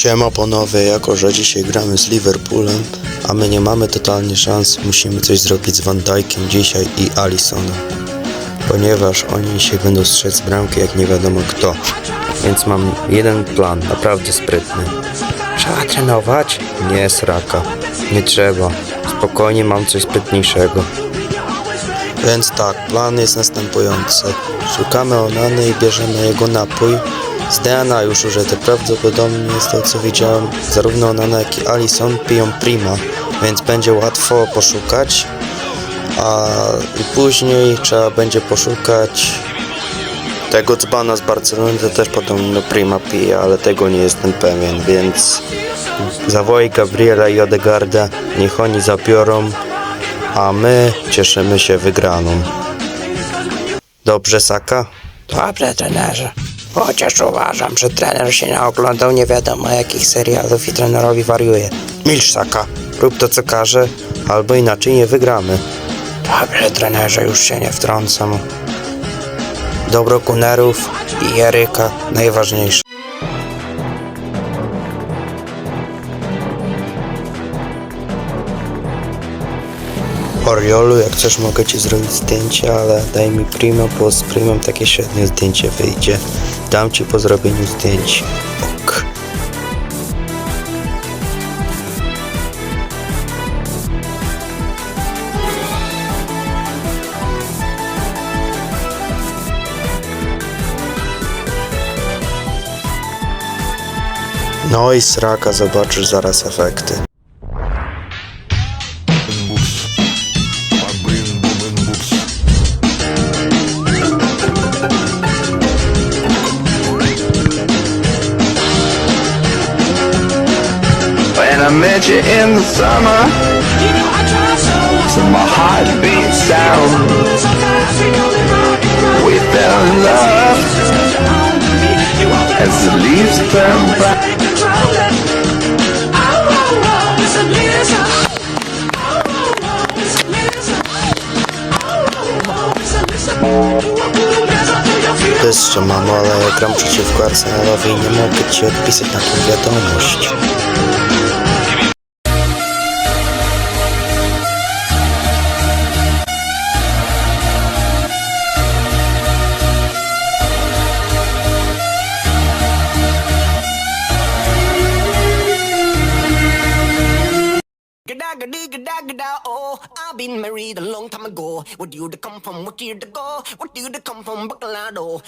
Siema panowie, jako że dzisiaj gramy z Liverpoolem, a my nie mamy totalnie szans, musimy coś zrobić z Van Dijkiem dzisiaj i Alisonem. Ponieważ oni dzisiaj będą strzec bramki jak nie wiadomo kto. Więc mam jeden plan, naprawdę sprytny. Trzeba trenować? Nie sraka. Nie trzeba. Spokojnie mam coś sprytniejszego. Więc tak, plan jest następujący. Szukamy Onany i bierzemy jego napój. Z DNA już użyte. Prawdopodobnie z tego co widziałem, zarówno Onana jak i Alison piją Prima, więc będzie łatwo poszukać. A i później trzeba będzie poszukać tego dzbana z Barcelony, to też podobno Prima pije, ale tego nie jestem pewien, więc zawołaj Gabriela i Odegarda, niech oni zabiorą, a my cieszymy się wygraną. Dobrze, Saka? Dobrze, trenerze. Chociaż uważam, że trener się nie oglądał nie wiadomo jakich serialów i trenerowi wariuje. Milcz, Saka. Rób to, co każe, albo inaczej nie wygramy. Dobrze, trenerze, już się nie wtrącam. Dobro Kunerów i Eryka najważniejsze. Oriolu, jak chcesz mogę ci zrobić zdjęcie, ale daj mi primo, bo z primem takie średnie zdjęcie wyjdzie. Dam ci po zrobieniu zdjęć. Ok. No i sraka, zobaczysz zaraz efekty. I met you in the summer, so my heart beats down. We fell in love as the leaves turn brown. Wyższe mamo, ale gram przeciwko Arsenalowi i nie mogę ci odpisać na tą wiadomość. Gada gada gada gada oh I've been married a long time ago Where do you come from? What year to go? What do you come from? Bacolado